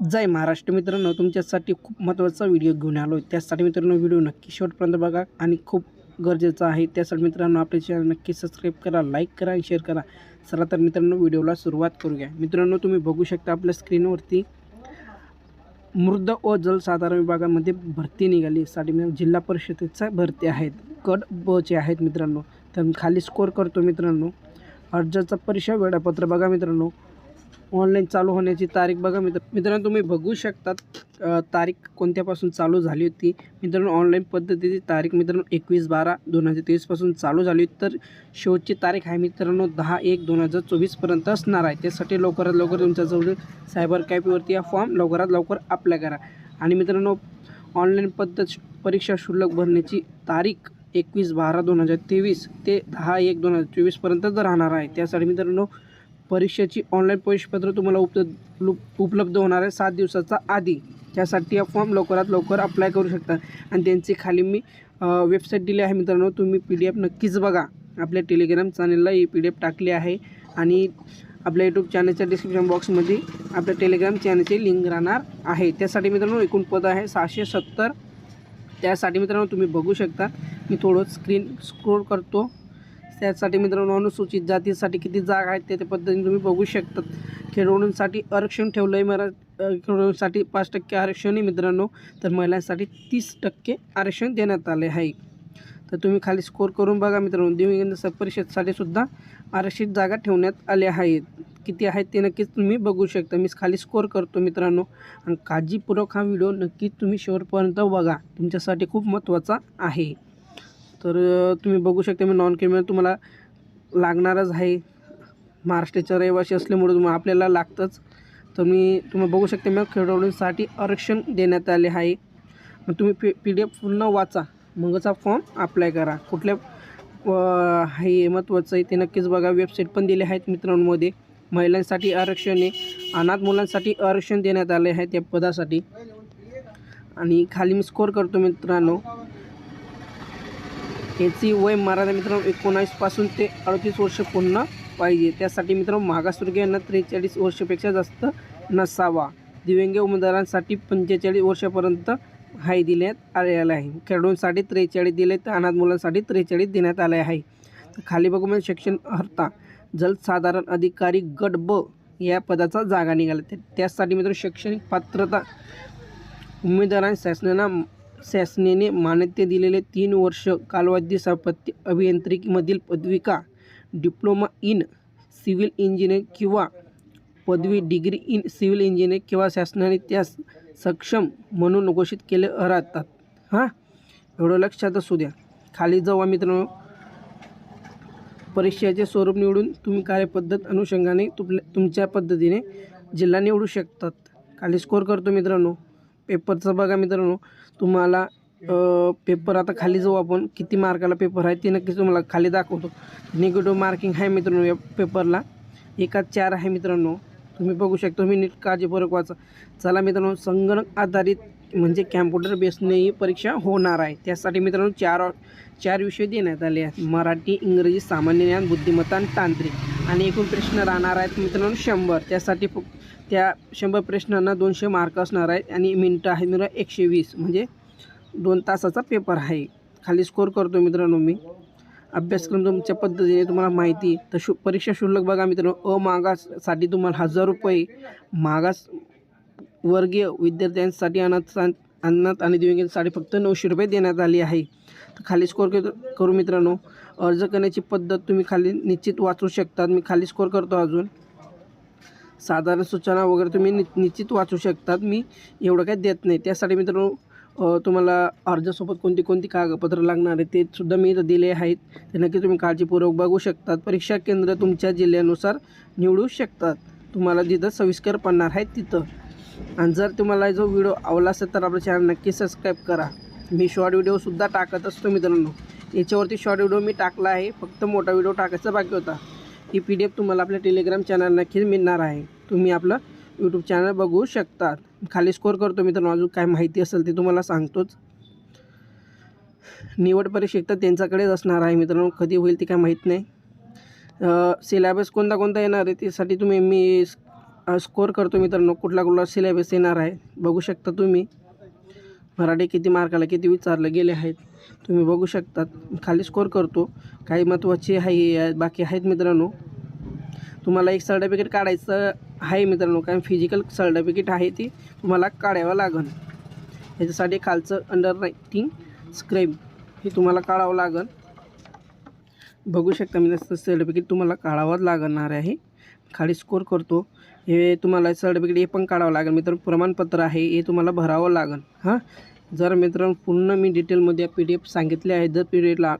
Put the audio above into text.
जय महाराष्ट्र मित्रांनो तुमच्यासाठी खूप महत्त्वाचा व्हिडिओ घेऊन आलो आहे त्यासाठी मित्रांनो व्हिडिओ नक्की शेवटपर्यंत बघा आणि खूप गरजेचं आहे. त्यासाठी मित्रांनो आपले चॅनल नक्की सबस्क्राईब करा लाईक करा आणि शेअर करा. चला तर मित्रांनो व्हिडिओला सुरुवात करूया. मित्रांनो तुम्ही बघू शकता आपल्या स्क्रीनवरती मृद व जलसाधारण विभागामध्ये भरती निघाली. साठी जिल्हा परिषदेच्या भरती आहेत. कट बचे आहेत मित्रांनो. तर खाली स्कोर करतो मित्रांनो. अर्जाचा परीक्षा वेळापत्र बघा मित्रांनो. ऑनलाईन चालू होण्याची तारीख बघा मित्र मित्रांनो तुम्ही बघू शकतात तारीख कोणत्यापासून चालू झाली होती. मित्रांनो ऑनलाईन पद्धतीची तारीख मित्रांनो एकवीस बारा दोन हजार तेवीसपासून चालू झाली होती. तर शेवटची तारीख आहे मित्रांनो दहा एक दोन हजार चोवीसपर्यंत असणार आहे. त्यासाठी लवकरात लवकर तुमच्याजवळ सायबर कॅफेवरती हा फॉर्म लवकरात लवकर अप्लाय करा. आणि मित्रांनो ऑनलाईन पद्धत परीक्षा शुल्क भरण्याची तारीख एकवीस बारा दोन हजार तेवीस ते दहा एक दोन हजार चोवीसपर्यंतच राहणार आहे. त्यासाठी मित्रांनो परीक्षेची ऑनलाईन प्रवेशपत्र तुम्हाला उपलब्ध उपलब्ध होणार आहे सात दिवसाचा आधी. त्यासाठी हा फॉर्म लवकरात लवकर अप्लाय करू शकता. आणि त्यांची खाली मी वेबसाईट दिली आहे मित्रांनो. तुम्ही पी डी एफ नक्कीच बघा. आपल्या टेलिग्राम चॅनलला ही पी डी एफ टाकली आहे. आणि आपल्या यूट्यूब चॅनलच्या डिस्क्रिप्शन बॉक्समध्ये आपल्या टेलिग्राम चॅनलची लिंक राहणार आहे. त्यासाठी मित्रांनो एकूण पद आहे सहाशे सत्तर. त्यासाठी मित्रांनो तुम्ही बघू शकता. मी थोडं स्क्रीन स्क्रोल करतो. त्यासाठी मित्रांनो अनुसूचित जातीसाठी किती जागा आहेत त्या पद्धतीने तुम्ही बघू शकतात खेळाडूंसाठी आरक्षण ठेवलं आहे मरा खेळाडूंसाठी पाच टक्के आरक्षण आहे मित्रांनो तर महिलांसाठी तीस टक्के आरक्षण देण्यात आले आहे. तर तुम्ही खाली स्कोर करून बघा मित्रांनो दिव्यांग परिषदसाठी सुद्धा आरक्षित जागा ठेवण्यात आल्या आहेत. किती आहेत ते नक्कीच तुम्ही बघू शकता. मी खाली स्कोर करतो मित्रांनो. आणि काळजीपूर्वक हा व्हिडिओ नक्कीच तुम्ही शेवटपर्यंत बघा. तुमच्यासाठी खूप महत्त्वाचा आहे. तर तुम्ही बघू शकता मी नॉन क्रिमिनल तुम्हाला लागणारच आहे. महाराष्ट्राच्या रहिवासी असल्यामुळे तुम्हाला आपल्याला लागतंच. तर मी तुम्ही बघू शकता मी खेळाडूंसाठी आरक्षण देण्यात आले आहे. मग तुम्ही पी पी डी एफ पूर्ण वाचा. मगचा फॉर्म अप्लाय करा. कुठल्या हे महत्त्वाचं आहे ते नक्कीच बघा. वेबसाईट पण दिले आहेत मित्रांमध्ये. महिलांसाठी आरक्षण आहे. अनाथ मुलांसाठी आरक्षण देण्यात आले आहे त्या पदासाठी. आणि खाली मी स्कोर करतो मित्रांनो. याची वय मर्यादा मित्रांनो एकोणावीसपासून ते अडतीस वर्ष पूर्ण पाहिजे. त्यासाठी मित्रांनो मागासवर्गीयांना त्रेचाळीस वर्षापेक्षा जास्त नसावा. दिव्यांग उमेदवारांसाठी पंचेचाळीस वर्षापर्यंत हाय देण्यात आलेला आहे. खेळाडूंसाठी त्रेचाळीस दिले तर अनाथ मुलांसाठी त्रेचाळीस देण्यात आले आहे. तर खाली बघू म्हणजे शिक्षण हर्ता. जलसाधारण अधिकारी गट ब या पदाचा जागा निघाला. त्यासाठी मित्रांनो शैक्षणिक पात्रता उमेदवारांनी शासनानं शासनाने मान्यता दिलेले तीन वर्ष कालावधी स्थापत्य अभियांत्रिकीमधील पदविका डिप्लोमा इन सिव्हिल इंजिनिअर किंवा पदवी डिग्री इन सिव्हिल इंजिनिअर किंवा शासनाने त्यास सक्षम म्हणून घोषित केले राहतात. हां? एवढं लक्षात असू द्या. खाली जाऊ मित्रांनो. परीक्षेचे स्वरूप निवडून तुम्ही कार्यपद्धत अनुषंगाने तुपल्या तुमच्या पद्धतीने जिल्हा निवडू शकतात. खाली स्कोर करतो मित्रांनो. पेपरचं बघा मित्रांनो. तुम्हाला पेपर आता खाली जाऊ आपण. किती मार्काला पेपर आहे ते नक्कीच तुम्हाला खाली दाखवतो. निगेटिव्ह मार्किंग आहे मित्रांनो या पेपरला एकात चार आहे मित्रांनो. तुम्ही बघू शकता तुम्ही नीट काळजीपूर्वक वाचा. चला मित्रांनो संगणक आधारित म्हणजे कॅम्प्युटर बेसने ही परीक्षा होणार आहे. त्यासाठी मित्रांनो चार चार विषय देण्यात आले आहेत. मराठी इंग्रजी सामान्य ज्ञान बुद्धिमत्ता आणि तांत्रिक. आणि एकूण प्रश्न राहणार आहेत मित्रांनो शंभर. त्यासाठी फक्त त्या शंभर प्रश्नांना दोनशे मार्क असणार आहेत आणि मिनटं आहे मित्र एकशे वीस म्हणजे दोन तासाचा पेपर आहे. खाली स्कोर करतो मित्रांनो मी. अभ्यासक्रम तुमच्या पद्धतीने तुम्हाला माहिती तर शु परीक्षा शुल्क बघा मित्रांनो. अमागाससाठी तुम्हाला हजार रुपये मागास वर्गीय विद्यार्थ्यांसाठी अनाथ अन्नात आणि दिव्यांगांसाठी फक्त नऊशे रुपये देण्यात आली आहे. तर खाली स्कोर करू मित्रांनो. अर्ज करण्याची पद्धत तुम्ही खाली निश्चित वाचू शकतात. मी खाली स्कोर करतो अजून. साधारण सूचना वगैरे तुम्ही नि निश्चित वाचू शकतात. मी एवढं काही देत नाही. त्यासाठी मित्रांनो तुम्हाला अर्जासोबत कोणती कोणती कागदपत्रं लागणार आहे ते सुद्धा मी इथं दिले आहेत. ते नक्की तुम्ही काळजीपूर्वक बघू शकतात. परीक्षा केंद्र तुमच्या जिल्ह्यानुसार निवडू शकतात. तुम्हाला जिथं सविस्कर पडणार आहेत तिथं. आणि जर तुम्हाला जो व्हिडिओ आवडला असेल तर आपला चॅनल नक्की सबस्क्राईब करा. मी शॉर्ट व्हिडिओसुद्धा टाकत असतो मित्रांनो. याच्यावरती शॉर्ट व्हिडिओ मी टाकला आहे. फक्त मोठा व्हिडिओ टाकायचा बाकी होता. ही पी डी एफ तुम्हाला आपल्या टेलिग्राम चॅनल नक्कीच मिळणार आहे. तुम्ही आपलं यूट्यूब चॅनल बघू शकतात. खाली स्कोर करतो मित्रांनो अजून काय माहिती असेल ते तुम्हाला सांगतोच. निवड परीक्षा तर त्यांच्याकडेच असणार आहे मित्रांनो कधी होईल ते काय माहीत नाही. सिलेबस कोणता कोणता येणार आहे त्यासाठी तुम्ही मी स्कोअर करतो मित्रांनो कुठला कुठला सिलेबस येणार आहे बघू शकता तुम्ही. मराठी किती मार्काला किती विचारलं गेले आहेत तुम्ही बघू शकतात. खाली स्कोर करतो काही महत्त्वाचे आहे बाकी आहेत मित्रांनो. तुम्हाला एक सर्टिफिकेट काढायचं आहे मित्रांनो कारण फिजिकल सर्टिफिकेट आहे ती तुम्हाला काढावं लागेल याच्यासाठी खालचं अंडर रायटिंग स्क्राईब हे तुम्हाला काढावं लागेल बघू शकता मी तसं सर्टिफिकेट तुम्हाला काढावंच लागणार आहे. खाली स्कोर करतो. हे तुम्हाला सर्टिफिकेट हे पण काढावं लागेल. मित्रांनो प्रमाणपत्र आहे हे तुम्हाला भरावं लागेल हां? जर मित्रांनो पूर्ण मी डिटेलमध्ये पी डी एफ सांगितले आहे जर पी डी एफला